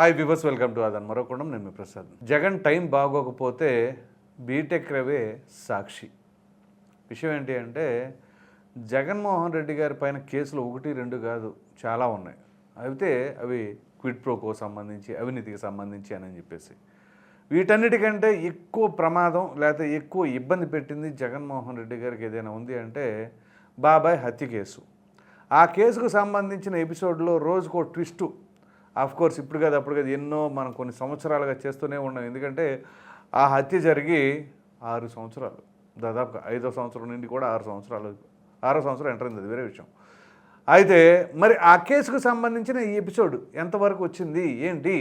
Hi viewers welcome to అదన్ మరొకడం నేను మీ ప్రసాద్. జగన్ టైం బాగోకపోతే బీటెక్ రవే సాక్షి. విషయం ఏంటి అంటే జగన్మోహన్ రెడ్డి గారి పైన కేసులు ఒకటి రెండు కాదు చాలా ఉన్నాయి. అయితే అవి క్విడ్ ప్రోకో సంబంధించి అవినీతికి సంబంధించి అని చెప్పేసి. వీటన్నిటికంటే ఎక్కువ ప్రమాదం లేకపోతే ఎక్కువ ఇబ్బంది పెట్టింది జగన్మోహన్ రెడ్డి గారికి ఏదైనా ఉంది అంటే బాబాయ్ హత్య కేసు. ఆ కేసుకు సంబంధించిన ఎపిసోడ్లో రోజుకో ట్విస్టు ఆఫ్ కోర్స్ ఇప్పుడు కాదు అప్పుడు కాదు ఎన్నో మనం కొన్ని సంవత్సరాలుగా చేస్తూనే ఉన్నాం. ఎందుకంటే ఆ హత్య జరిగి ఆరు సంవత్సరాలు దాదాపుగా ఐదో సంవత్సరం నుండి కూడా ఆరు సంవత్సరాలు ఆరో సంవత్సరం ఎంటర్ అయింది అది వేరే విషయం. అయితే మరి ఆ కేసుకు సంబంధించిన ఈ ఎపిసోడ్ ఎంతవరకు వచ్చింది ఏంటి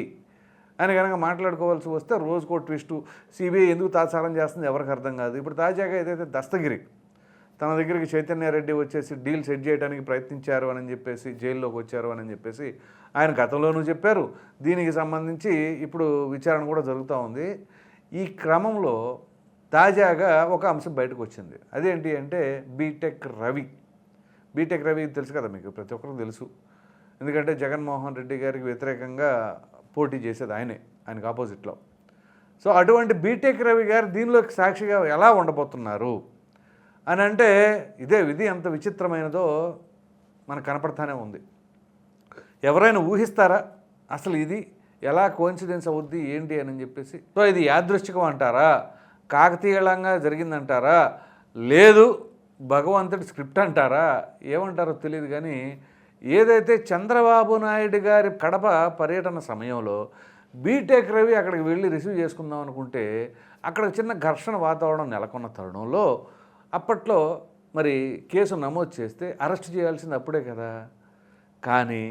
అని కనుక మాట్లాడుకోవాల్సి వస్తే రోజుకో ట్విస్టు సిబిఐ ఎందుకు తాత్సారం చేస్తుంది ఎవరికి అర్థం కాదు. ఇప్పుడు తాజాగా ఏదైతే దస్తగిరి తన దగ్గరికి చైతన్యారెడ్డి వచ్చేసి డీల్ సెట్ చేయడానికి ప్రయత్నించారు అని చెప్పేసి జైల్లోకి వచ్చారు అని చెప్పేసి ఆయన గతంలోనూ చెప్పారు. దీనికి సంబంధించి ఇప్పుడు విచారణ కూడా జరుగుతూ ఉంది. ఈ క్రమంలో తాజాగా ఒక అంశం బయటకు వచ్చింది. అదేంటి అంటే బీటెక్ రవి. బీటెక్ రవి తెలుసు కదా మీకు ప్రతి ఒక్కరికి తెలుసు. ఎందుకంటే జగన్మోహన్ రెడ్డి గారికి వ్యతిరేకంగా పోటీ చేసేది ఆయనే ఆయనకు ఆపోజిట్లో సో అటువంటి బీటెక్ రవి గారు దీనిలోకి సాక్షిగా ఎలా ఉండబోతున్నారు? అని అంటే ఇదే విధి ఎంత విచిత్రమైనదో మనకు కనపడతానే ఉంది. ఎవరైనా ఊహిస్తారా? అసలు ఇది ఎలా కోయిన్సిడెన్స్ అవుద్ది? ఏంటి అని చెప్పేసి? సో ఇది యాదృష్టికం అంటారా? కాకతీయంగా జరిగిందంటారా? లేదు భగవంతుడి స్క్రిప్ట్ అంటారా? ఏమంటారో తెలియదు కానీ ఏదైతే చంద్రబాబు నాయుడు గారి కడప పర్యటన సమయంలో బీటెక్ రవి అక్కడికి వెళ్ళి రిసీవ్ చేసుకుందాం అనుకుంటే అక్కడ చిన్న ఘర్షణ వాతావరణం నెలకొన్న తరుణంలో అప్పట్లో మరి కేసు నమోదు చేస్తే అరెస్ట్ చేయాల్సింది అప్పుడే కదా. కానీ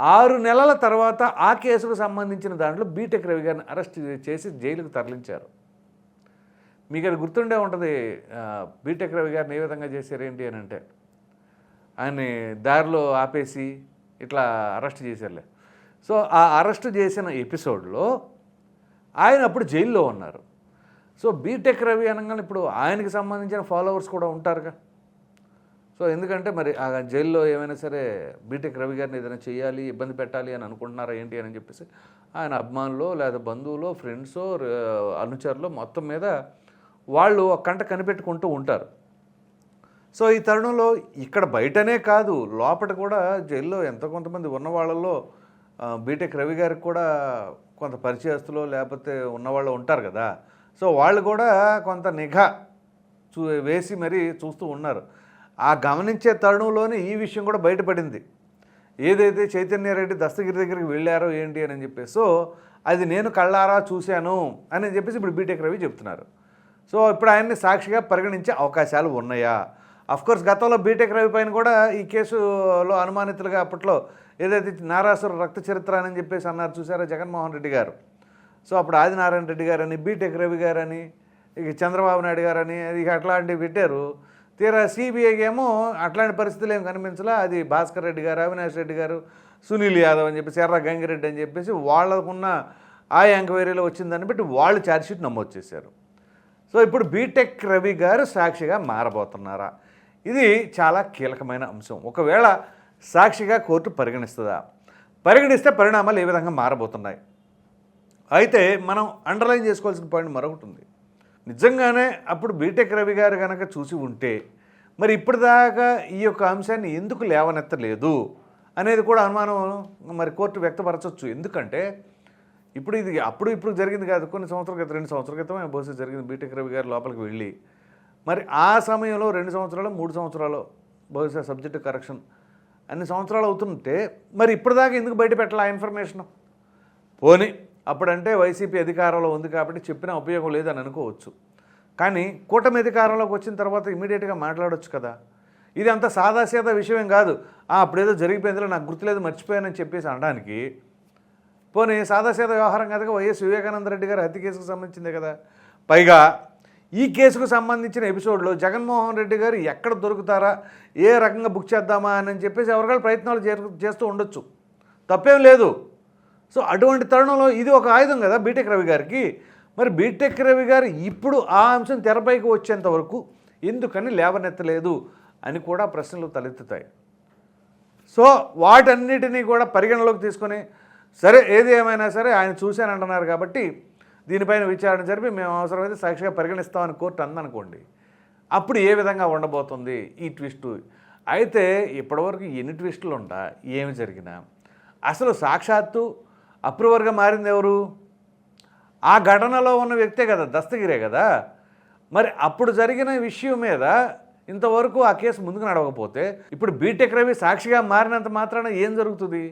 ఆరు నెలల తర్వాత ఆ కేసుకు సంబంధించిన దాంట్లో బీటెక్ రవి గారిని అరెస్ట్ చేసి జైలుకు తరలించారు. మీకు అది గుర్తుండే ఉంటుంది బీటెక్ రవి గారిని ఏ విధంగా చేశారు ఏంటి అని అంటే ఆయన్ని దారిలో ఆపేసి ఇట్లా అరెస్ట్ చేశారులే. సో ఆ అరెస్ట్ చేసిన ఎపిసోడ్లో ఆయన అప్పుడు జైల్లో ఉన్నారు. సో బీటెక్ రవి అనగానే ఇప్పుడు ఆయనకి సంబంధించిన ఫాలోవర్స్ కూడా ఉంటారుగా. సో ఎందుకంటే మరి ఆ జైల్లో ఏమైనా సరే బీటెక్ రవి గారిని ఏదైనా చేయాలి ఇబ్బంది పెట్టాలి అని అనుకుంటున్నారా ఏంటి అని చెప్పేసి ఆయన అభిమానులు లేదా బంధువులు ఫ్రెండ్స్ అనుచరులు మొత్తం మీద వాళ్ళు ఒక కంట కనిపెట్టుకుంటూ ఉంటారు. సో ఈ తరుణంలో ఇక్కడ బయటనే కాదు లోపల కూడా జైల్లో ఎంత కొంతమంది ఉన్న వాళ్ళలో బీటెక్ రవి గారికి కూడా కొంత పరిచయస్తులు లేకపోతే ఉన్నవాళ్ళు ఉంటారు కదా. సో వాళ్ళు కూడా కొంత నిఘా చూ వేసి మరీ చూస్తూ ఉన్నారు. ఆ గమనించే తరుణంలోనే ఈ విషయం కూడా బయటపడింది. ఏదైతే చైతన్యారెడ్డి దస్తగిరి దగ్గరికి వెళ్ళారో ఏంటి అని చెప్పేసి. సో అది నేను కళ్ళారా చూశాను అని చెప్పేసి ఇప్పుడు బీటెక్ రవి చెప్తున్నారు. సో ఇప్పుడు ఆయన్ని సాక్షిగా పరిగణించే అవకాశాలు ఉన్నాయా? అఫ్కోర్స్ గతంలో బీటెక్ రవి పైన కూడా ఈ కేసులో అనుమానితులుగా అప్పట్లో ఏదైతే నారాసుర రక్త చరిత్ర అని చెప్పేసి అన్నారు చూసారా జగన్మోహన్ రెడ్డి గారు? సో అప్పుడు ఆదినారాయణ రెడ్డి గారని బీటెక్ రవి గారని ఇక చంద్రబాబు నాయుడు గారని ఇక అట్లాంటివి పెట్టారు. తీరా సిబిఐకి ఏమో అట్లాంటి పరిస్థితులు ఏం కనిపించలా. అది భాస్కర్ రెడ్డి గారు అవినాష్ రెడ్డి గారు సునీల్ యాదవ్ అని చెప్పేసి ఎర్ర గంగిరెడ్డి అని చెప్పేసి వాళ్ళకున్న ఆ ఎంక్వైరీలో వచ్చిందని బట్టి వాళ్ళు ఛార్జ్షీట్ నమోదు చేశారు. సో ఇప్పుడు బీటెక్ రవి గారు సాక్షిగా మారబోతున్నారా? ఇది చాలా కీలకమైన అంశం. ఒకవేళ సాక్షిగా కోర్టు పరిగణిస్తుందా? పరిగణిస్తే పరిణామాలు ఏ విధంగా మారబోతున్నాయి? అయితే మనం అండర్లైన్ చేసుకోవాల్సిన పాయింట్ మరొకటి ఉంది. నిజంగానే అప్పుడు బీటెక్ రవి గారు కనుక చూసి ఉంటే మరి ఇప్పటిదాకా ఈ యొక్క అంశాన్ని ఎందుకు లేవనెత్తలేదు అనేది కూడా అనుమానం మరి కోర్టు వ్యక్తపరచవచ్చు ఎందుకంటే ఇప్పుడు ఇది అప్పుడు ఇప్పుడు జరిగింది కాదు కొన్ని సంవత్సరాల క్రితం రెండు సంవత్సరాల క్రితమే బహుశా జరిగింది బీటెక్ రవి గారు లోపలికి వెళ్ళి. మరి ఆ సమయంలో రెండు సంవత్సరాలు మూడు సంవత్సరాలు బహుశా సబ్జెక్టు కరెక్షన్ అన్ని సంవత్సరాలు అవుతుంటే మరి ఇప్పటిదాకా ఎందుకు బయట పెట్టాలి ఆ ఇన్ఫర్మేషన్ పోనీ అప్పుడంటే వైసీపీ అధికారంలో ఉంది కాబట్టి చెప్పినా ఉపయోగం లేదని అనుకోవచ్చు. కానీ కూటమి అధికారంలోకి వచ్చిన తర్వాత ఇమీడియట్గా మాట్లాడొచ్చు కదా. ఇది అంత సాదాసీదా విషయం కాదు. "ఆ, అప్పుడేదో జరిగిపోయిందిలో నాకు గుర్తులేదు మర్చిపోయానని చెప్పేసి అనడానికి. పోనీ సాదాసీదా వ్యవహారం కాదుగా వైఎస్ వివేకానంద రెడ్డి గారు హత్య కేసుకు సంబంధించిందే కదా. పైగా ఈ కేసుకు సంబంధించిన ఎపిసోడ్లో జగన్మోహన్ రెడ్డి గారు ఎక్కడ దొరుకుతారా ఏ రకంగా బుక్ చేద్దామా అని చెప్పేసి ఎవరికాళ్ళు ప్రయత్నాలు చేస్తూ ఉండొచ్చు. తప్పేం లేదు. సో అటువంటి తరుణంలో ఇది ఒక ఆయుధం కదా బీటెక్ రవి గారికి. మరి బీటెక్ రవి గారు ఇప్పుడు ఆ అంశం తెరపైకి వచ్చేంత వరకు ఎందుకని లేవనెత్తలేదు అని కూడా ప్రశ్నలు తలెత్తుతాయి. సో వాటన్నిటినీ కూడా పరిగణలోకి తీసుకొని సరే ఏది ఏమైనా సరే ఆయన చూశానంటున్నారు కాబట్టి దీనిపైన విచారణ జరిపి మేము అవసరమైతే సాక్షిగా పరిగణిస్తామని కోర్టు అందనుకోండి. అప్పుడు ఏ విధంగా ఉండబోతుంది ఈ ట్విస్టు? అయితే ఇప్పటివరకు ఎన్ని ట్విస్టులు ఉంటా ఏమి జరిగినా? అసలు సాక్షాత్తు అప్రూవర్గా మారింది ఎవరు? ఆ ఘటనలో ఉన్న వ్యక్తే కదా దస్తగిరే కదా. మరి అప్పుడు జరిగిన విషయం మీద ఇంతవరకు ఆ కేసు ముందుకు నడవకపోతే ఇప్పుడు బీటెక్ రవి సాక్షిగా మారినంత మాత్రాన ఏం జరుగుతుంది?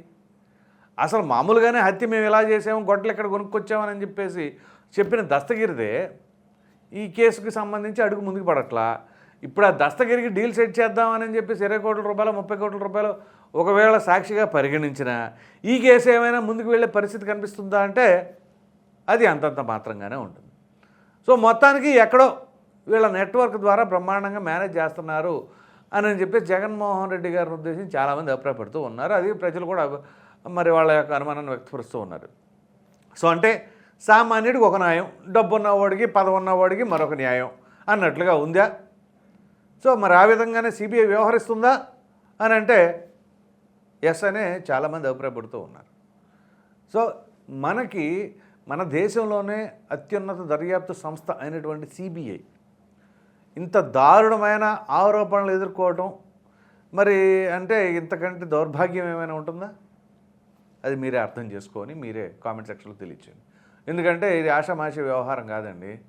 అసలు మామూలుగానే హత్య మేము ఇలా చేసాము గొడ్డలు ఎక్కడ కొనుక్కొచ్చామని చెప్పేసి చెప్పిన దస్తగిరిదే ఈ కేసుకి సంబంధించి అడుగు ముందుకు పడట్లా. ఇప్పుడు ఆ దస్తగిరికి డీల్ సెట్ చేద్దామని చెప్పేసి ఇరవై కోట్ల రూపాయలు ముప్పై కోట్ల రూపాయలు ఒకవేళ సాక్షిగా పరిగణించిన ఈ కేసు ఏమైనా ముందుకు వెళ్ళే పరిస్థితి కనిపిస్తుందా అంటే అది అంతంత మాత్రంగానే ఉంటుంది. సో మొత్తానికి ఎక్కడో వీళ్ళ నెట్వర్క్ ద్వారా బ్రహ్మాండంగా మేనేజ్ చేస్తున్నారు అని చెప్పి జగన్మోహన్ రెడ్డి గారిని ఉద్దేశించి చాలామంది అభిప్రాయపడుతూ ఉన్నారు. అది ప్రజలు కూడా మరి వాళ్ళ యొక్క అనుమానాన్ని వ్యక్తపరుస్తూ ఉన్నారు. సో అంటే సామాన్యుడికి ఒక న్యాయం డబ్బు ఉన్నవాడికి పదవి ఉన్నవాడికి మరొక న్యాయం అన్నట్లుగా ఉందా? సో మరి ఆ విధంగానే సిబిఐ వ్యవహరిస్తుందా? అని అంటే ఎస్ అనే చాలామంది అభిప్రాయపడుతూ ఉన్నారు. సో మనకి మన దేశంలోనే అత్యున్నత దర్యాప్తు సంస్థ అయినటువంటి సిబిఐ ఇంత దారుణమైన ఆరోపణలు ఎదుర్కోవటం మరి అంటే ఇంతకంటే దౌర్భాగ్యం ఏమైనా ఉంటుందా? అది మీరే అర్థం చేసుకొని మీరే కామెంట్ సెక్షన్లో తెలియచేయండి. ఎందుకంటే ఇది ఆషామాషి వ్యవహారం కాదండి.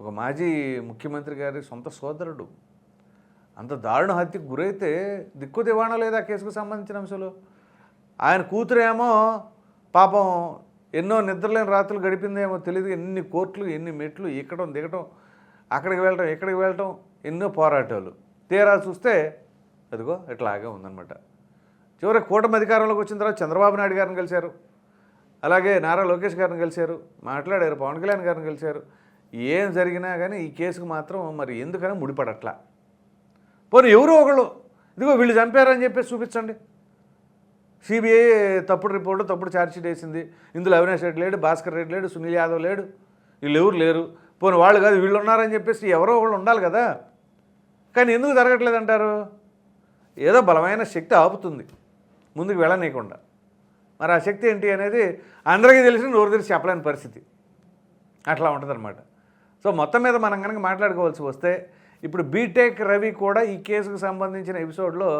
ఒక మాజీ ముఖ్యమంత్రి గారి సొంత సోదరుడు అంత దారుణ హత్యకు గురైతే దిక్కు దివాణం లేదా ఆ కేసుకు సంబంధించిన అంశాలు? ఆయన కూతురేమో పాపం ఎన్నో నిద్రలేని రాత్రులు గడిపిందేమో తెలియదు ఎన్ని కోర్టులు ఎన్ని మెట్లు ఎక్కడం దిగటం అక్కడికి వెళ్ళటం ఇక్కడికి వెళ్ళటం ఎన్నో పోరాటాలు. తీరా చూస్తే అదిగో ఇట్లాగే ఉందనమాట చివరి కూటమి అధికారంలోకి వచ్చిన తర్వాత చంద్రబాబు నాయుడు గారిని కలిశారు. అలాగే నారా లోకేష్ గారిని కలిశారు. మాట్లాడారు. పవన్ కళ్యాణ్ గారిని కలిశారు. ఏం జరిగినా కానీ ఈ కేసుకు మాత్రం మరి ఎందుకని ముడిపడట్లా. పోనీ ఎవరో ఒకళ్ళు. ఇదిగో వీళ్ళు చంపారని చెప్పేసి చూపించండి. సిబిఐ తప్పుడు రిపోర్టు తప్పుడు ఛార్జ్షీట్ వేసింది. ఇందులో అవినాష్ రెడ్డి లేడు భాస్కర్ రెడ్డి లేడు సునీల్ యాదవ్ లేడు. వీళ్ళు ఎవరు లేరు. పోనీ వాళ్ళు కాదు వీళ్ళు ఉన్నారని చెప్పేసి ఎవరో ఒకళ్ళు ఉండాలి కదా. కానీ ఎందుకు జరగట్లేదంటారు ఏదో బలమైన శక్తి ఆపుతుంది. ముందుకు వెళ్ళనీయకుండా. మరి ఆ శక్తి ఏంటి అనేది అందరికీ తెలిసిన నోరు తెలిసి చెప్పలేని పరిస్థితి. అట్లా ఉంటుందన్నమాట. సో మొత్తం మీద మనం కనుక మాట్లాడుకోవాల్సి వస్తే ఇప్పుడు బీటెక్ రవి కూడా ఈ కేసుకు సంబంధించిన ఎపిసోడ్లో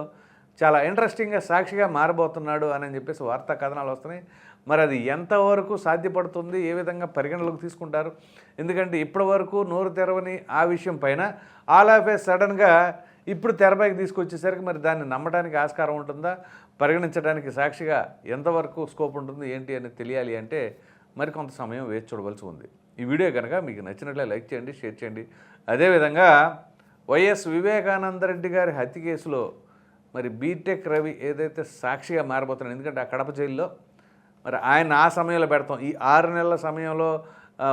చాలా ఇంట్రెస్టింగ్గా సాక్షిగా మారబోతున్నాడు అని చెప్పేసి వార్తా కథనాలు వస్తున్నాయి. మరి అది ఎంతవరకు సాధ్యపడుతుంది? ఏ విధంగా పరిగణలోకి తీసుకుంటారు? ఎందుకంటే ఇప్పటి వరకు నోరు తెరవని ఆ విషయం పైన ఆల్ ఆఫ్ ఏ సడన్గా ఇప్పుడు తెరపైకి తీసుకొచ్చేసరికి మరి దాన్ని నమ్మడానికి ఆస్కారం ఉంటుందా? పరిగణించడానికి సాక్షిగా ఎంతవరకు స్కోప్ ఉంటుంది? ఏంటి అని తెలియాలి అంటే మరి కొంత సమయం వేచి చూడవలసి ఉంది. ఈ వీడియో కనుక మీకు నచ్చినట్లే లైక్ చేయండి షేర్ చేయండి. అదేవిధంగా వైఎస్ వివేకానంద రెడ్డి గారి హత్య కేసులో మరి బీటెక్ రవి ఏదైతే సాక్షిగా మారబోతున్నాడు ఎందుకంటే ఆ కడప జైల్లో మరి ఆయన ఆ సమయంలో పెడతాం. ఈ ఆరు నెలల సమయంలో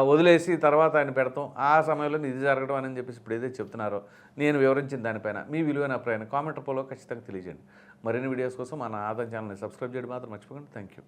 వదిలేసి తర్వాత ఆయన పెడతాం. ఆ సమయంలో ఇది జరగడం అని చెప్పేసి ఇప్పుడు ఏదైతే చెప్తున్నారో నేను వివరించిన దానిపైన మీ విలువైన అభిప్రాయాన్ని కామెంట్ రూపంలో ఖచ్చితంగా తెలియజేయండి. మరిన్ని వీడియోస్ కోసం మన ఆదాయం ఛానల్ని సబ్స్క్రైబ్ చేయడం మాత్రం మర్చిపోకండి. Thank you.